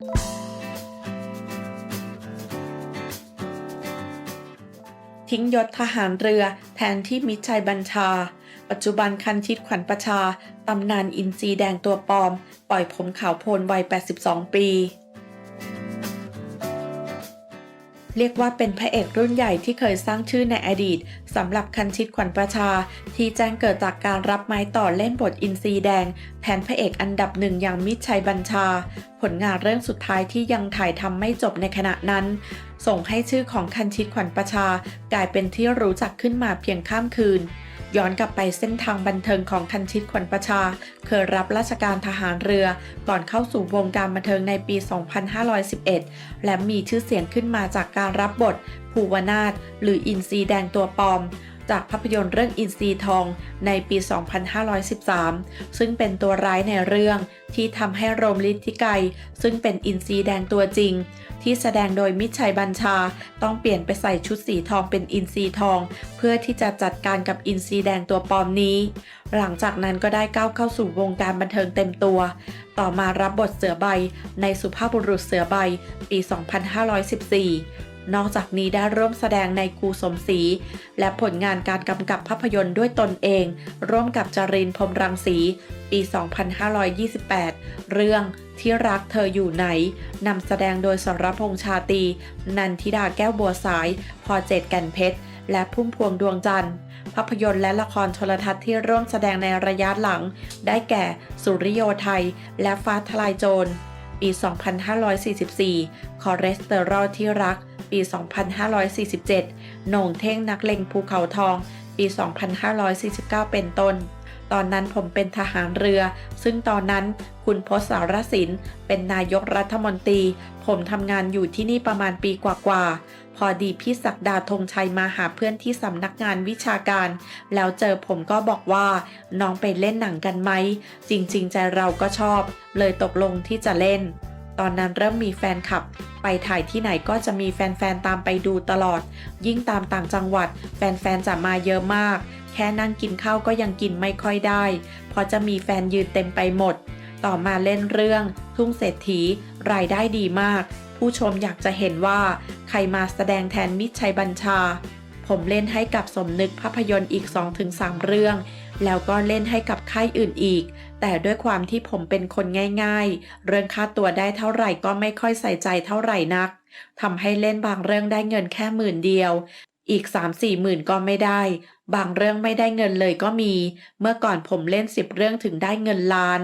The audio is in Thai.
ทิ้งยศทหารเรือแทนที่มิชัยบัญชา ปัจจุบันคันชิดขวัญประชา ตำนานอินซีแดงตัวปลอม ปล่อยผมขาวโพลวัย 82 ปี เรียกว่าเป็นพระเอกรุ่นใหญ่ที่เคยสร้างชื่อในอดีตสำหรับคันชิดขวัญประชา ที่แจ้งเกิดจากการรับไม้ต่อเล่นบทอินทรีแดง แทนพระเอกอันดับหนึ่งอย่างมิตรชัยบัญชา ผลงานเรื่องสุดท้ายที่ยังถ่ายทำไม่จบในขณะนั้น ส่งให้ชื่อของคันชิดขวัญประชากลายเป็นที่รู้จักขึ้นมาเพียงข้ามคืน ย้อนกลับไปเส้นทางบันเทิงของคันชิดขวัญประชา เคยรับราชการทหารเรือ ก่อนเข้าสู่วงการบันเทิงในปี 2511 และมีชื่อเสียงขึ้นมาจากการรับบทภูวนาถหรืออินทรีแดงตัวปลอม จากภาพยนตร์เรื่องอินทรีทองในปี 2513 ซึ่งเป็นตัวร้ายในเรื่องที่ทำให้โรมลิทิไกซึ่งเป็นอินทรีแดงตัวจริง ที่แสดงโดยมิชัยบัญชา ต้องเปลี่ยนไปใส่ชุดสีทองเป็นอินทรีทอง เพื่อที่จะจัดการกับอินทรีแดงตัวปลอมนี้ หลังจากนั้นก็ได้ก้าวเข้าสู่วงการบันเทิงเต็มตัว ต่อมารับบทเสือใบในสุภาพบุรุษเสือใบปี 2514 นอกจากนี้ได้ร่วมแสดงในครูสมศรีและผลงานการกำกับภาพยนตร์ด้วยตนเอง ร่วมกับจรินพรมรังสี ปี 2528 เรื่องที่รักเธออยู่ไหนนำแสดงโดยสรพงษ์ชาตี นันทิดาแก้วบัวสาย พอเจตแก่นเพชร และพุ่มพวงดวงจันทร์ภาพยนตร์และละครโทรทัศน์ที่ร่วมแสดงในระยะหลัง ได้แก่ สุริโยไทย และฟ้าทลายโจร ปี 2544 คอเลสเตอรอลที่รัก ปี 2547 โหน่งเท่งนักเลงภูเขาทอง ปี 2549 เป็นต้น ตอนนั้นผมเป็นทหารเรือ ซึ่งตอนนั้นคุณพศสารสิน เป็นนายกรัฐมนตรี ผมทำงานอยู่ที่นี่ประมาณปีกว่าๆ พอดีพี่ศักดาธงชัยมาหาเพื่อนที่สำนักงานวิชาการ แล้วเจอผมก็บอกว่า น้องไปเล่นหนังกันไหม จริงๆ ใจเราก็ชอบ เลยตกลงที่จะเล่นตอนนั้นเริ่มมีแฟนคลับ ไปถ่ายที่ไหนก็จะมีแฟนๆ ตามไปดูตลอด ยิ่งตามต่างจังหวัด แฟนๆ จะมาเยอะมาก แค่นั่งกินข้าวก็ยังกินไม่ค่อยได้ เพราะจะมีแฟนยืนเต็มไปหมด ต่อมาเล่นเรื่อง ทุ่งเศรษฐี รายได้ดีมาก ผู้ชมอยากจะเห็นว่า ใครมาแสดงแทนมิตรชัยบัญชา ผมเล่นให้กับสมนึกภาพยนตร์อีก 2-3 เรื่อง แล้วก็เล่นให้กับค่ายอื่นอีก แต่ด้วยความที่ผมเป็นคนง่าย ๆ เรื่องค่าตัวได้เท่าไหร่ก็ไม่ค่อยใส่ใจเท่าไหร่นักทำให้เล่นบางเรื่องได้เงินแค่หมื่นเดียว อีก 3-4หมื่นก็ไม่ได้ บางเรื่องไม่ได้เงินเลยก็มี เมื่อก่อนผมเล่น 10 เรื่องถึงได้เงินล้าน